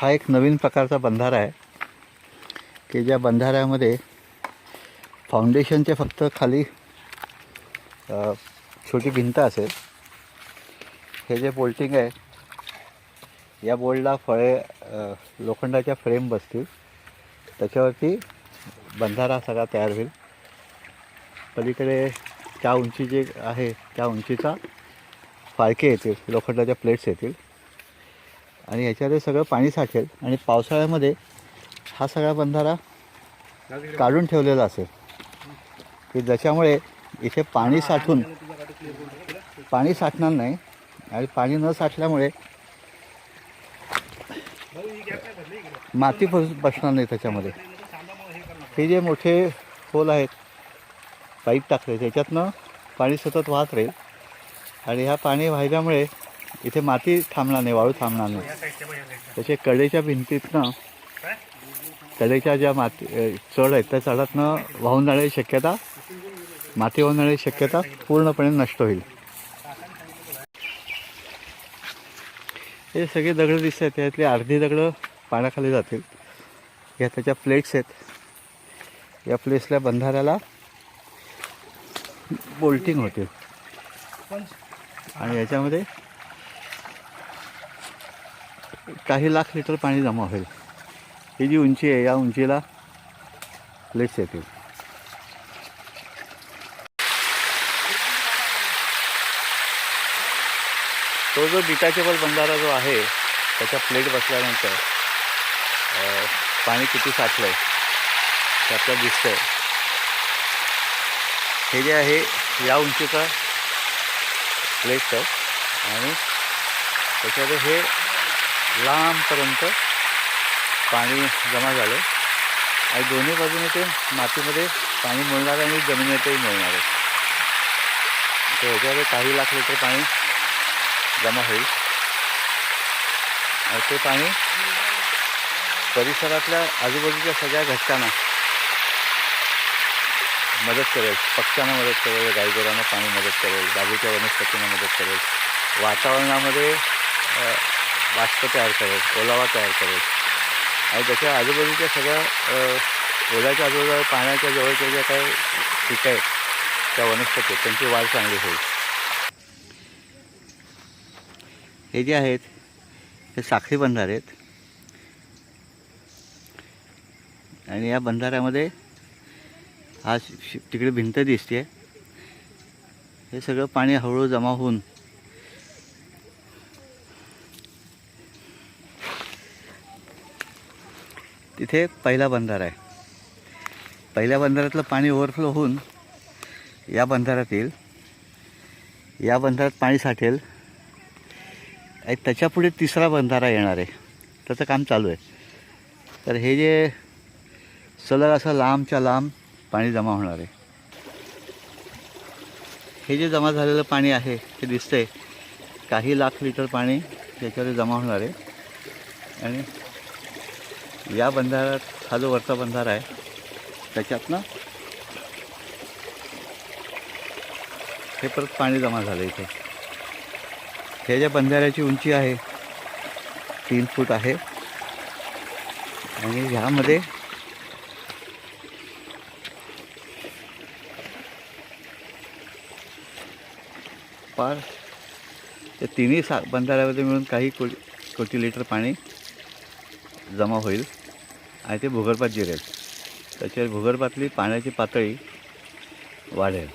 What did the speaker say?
हा एक नवीन प्रकारचा बंधारा आहे की ज्या बंधाऱ्यामध्ये फाउंडेशनचे फक्त खाली छोटी भिंत असेल. हे जे बोल्टिंग आहे या बोल्डला फळे लोखंडाच्या फ्रेम बसतील. त्याच्यावरती बंधारा सगळा तयार होईल. पलीकडे त्या उंची जे आहे त्या उंचीचा फाळके येतील लोखंडाच्या प्लेट्स येतील. आणि याच्यामध्ये सगळं पाणी साठेल. आणि पावसाळ्यामध्ये हा सगळा बंधारा काढून ठेवलेला असेल. की ज्याच्यामुळे इथे पाणी साठून पाणी साठणार नाही आणि पाणी न साठल्यामुळे माती बस बसणार नाही त्याच्यामध्ये. हे जे मोठे होल आहेत पाईप टाकले त्याच्यातनं पाणी सतत वाहत राहील. आणि ह्या पाणी वाहिल्यामुळे इथे माती थांबणार नाही वाळू थांबणार नाही. तसे कडेच्या भिंतीतनं कडेच्या ज्या माती चढ आहेत त्या चढातनं वाहून जाण्याची शक्यता माती वाहून जाण्याची शक्यता पूर्णपणे नष्ट होईल. हे सगळे दगडं दिसत आहेत त्यातली अर्धी दगडं पाण्याखाली जातील. या त्याच्या प्लेट्स आहेत. या प्लेट्सला बंधाऱ्याला बोल्टिंग होतील आणि याच्यामध्ये काही लाख लिटर पाणी जमा होईल. ही जी उंची आहे या उंचीला प्लेट्स येतील. तो जो डिटॅचेबल बंधारा जो आहे त्याच्या प्लेट बसल्यानंतर पाणी किती साठलं आहे ते आपल्याला दिसतंय. हे जे आहे या उंचीचा प्लेट आहे. आणि त्याच्यामध्ये हे लांबपर्यंत पाणी जमा झालं. आणि दोन्ही बाजूने ते मातीमध्ये पाणी मिळणार आणि जमिनीतही मिळणार आहे. तर ह्याच्यामध्ये काही लाख लिटर पाणी जमा होईल. आणि ते पाणी परिसरातल्या आजूबाजूच्या सगळ्या घटकांना मदत करेल. पक्ष्यांना मदत करेल गाईगोरांना पाणी मदत करेल बाजूच्या वनस्पतींना मदत करेल. वातावरणामध्ये बाष्प तयार करेल ओलावा तयार करेल. आणि त्याच्या आजूबाजूच्या सगळ्या ओलाच्या आजूबाजूला पाण्याच्या जवळच्या ज्या काही पिकं आहेत त्या वनस्पती त्यांची वाढ चांगली होईल. हे जे आहेत हे साखळी बंधारे आहेत. आणि या बंधाऱ्यामध्ये हा तिकडे भिंत दिसते हे सगळं पाणी हळूहळू जमा होऊन तिथे पहिला बंधारा आहे. पहिल्या बंधाऱ्यातलं पाणी ओव्हरफ्लो होऊन या बंधाऱ्यात येईल. या बंधाऱ्यात पाणी साठेल. आणि त्याच्यापुढे तिसरा बंधारा येणार आहे. त्याचं काम चालू आहे. तर हे जे सलग असं लांबच्या लांब पाणी जमा होणार आहे. हे जे जमा झालेलं पाणी आहे ते दिसतंय. काही लाख लिटर पाणी त्याच्यावर जमा होणार आहे. आणि या बंधाऱ्यात हा जो वरचा बंधारा आहे त्याच्यातनं हे परत पाणी जमा झालं इथे. हे ज्या बंधाऱ्याची उंची आहे तीन फूट आहे. आणि ह्यामध्ये पार त्या तिन्ही सा बंधाऱ्यामध्ये मिळून काही को कोटी लिटर पाणी जमा होईल. आणि ते भूगर्भात जिरेल. त्याच्यावर भूगर्भातली पाण्याची पातळी वाढेल.